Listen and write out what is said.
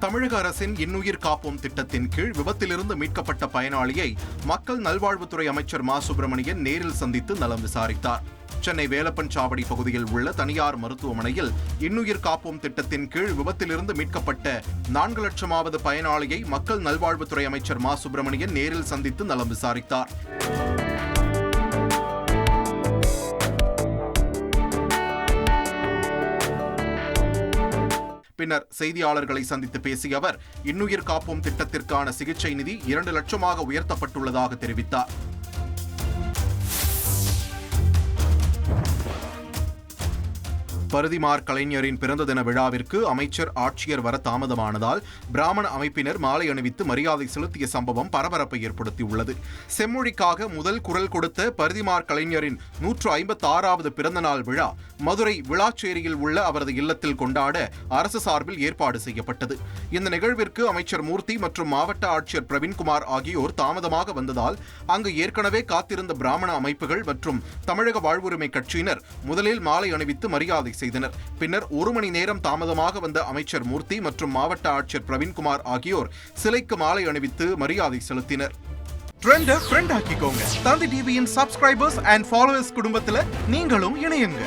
தமிழக அரசின் இன்னுயிர் காப்போம் திட்டத்தின் கீழ் விபத்திலிருந்து மீட்கப்பட்ட பயனாளியை மக்கள் நல்வாழ்வுத்துறை அமைச்சர் மா. சுப்பிரமணியன் நேரில் சந்தித்து நலம் விசாரித்தார். சென்னை வேலப்பன் சாவடி பகுதியில் உள்ள தனியார் மருத்துவமனையில் இன்னுயிர் காப்போம் திட்டத்தின் கீழ் விபத்திலிருந்து மீட்கப்பட்ட நான்கு லட்சமாவது பயனாளியை மக்கள் நல்வாழ்வுத்துறை அமைச்சர் மா. சுப்பிரமணியன் நேரில் சந்தித்து நலம் விசாரித்தார். பின்னர் செய்தியாளர்களை சந்தித்து பேசிய அவர் இன்னுயிர் காப்போம் திட்டத்திற்கான சிகிச்சை நிதி இரண்டு லட்சமாக உயர்த்தப்பட்டுள்ளதாக தெரிவித்தார். பருதிமார் கலைஞரின் பிறந்த தின விழாவிற்கு அமைச்சர் ஆட்சியர் வர தாமதமானதால் பிராமண அமைப்பினர் மாலை அணிவித்து மரியாதை செலுத்திய சம்பவம் பரபரப்பை ஏற்படுத்தியுள்ளது. செம்மொழிக்காக முதல் குரல் கொடுத்த பருதிமார் கலைஞரின் நூற்று ஐம்பத்தி ஆறாவது பிறந்தநாள் விழா மதுரை விளாச்சேரியில் உள்ள அவரது இல்லத்தில் கொண்டாட அரசு சார்பில் ஏற்பாடு செய்யப்பட்டது. இந்த நிகழ்விற்கு அமைச்சர் மூர்த்தி மற்றும் மாவட்ட ஆட்சியர் பிரவீன்குமார் ஆகியோர் தாமதமாக வந்ததால் அங்கு ஏற்கனவே காத்திருந்த பிராமண அமைப்புகள் மற்றும் தமிழக வாழ்வுரிமை கட்சியினர் முதலில் மாலை அணிவித்து மரியாதை செய்தனர். பின்னர் ஒரு மணி நேரம் தாமதமாக வந்த அமைச்சர் மூர்த்தி மற்றும் மாவட்ட ஆட்சியர் பிரவீன்குமார் ஆகியோர் சிலைக்கு மாலை அணிவித்து மரியாதை செலுத்தினர். ட்ரெண்டை ஃப்ரெண்ட் ஆக்கிக்கோங்க. தந்தி டிவியின் சப்ஸ்கிரைபர்ஸ் அண்ட் ஃபாலோவர்ஸ் குடும்பத்தில் நீங்களும் இணையுங்க.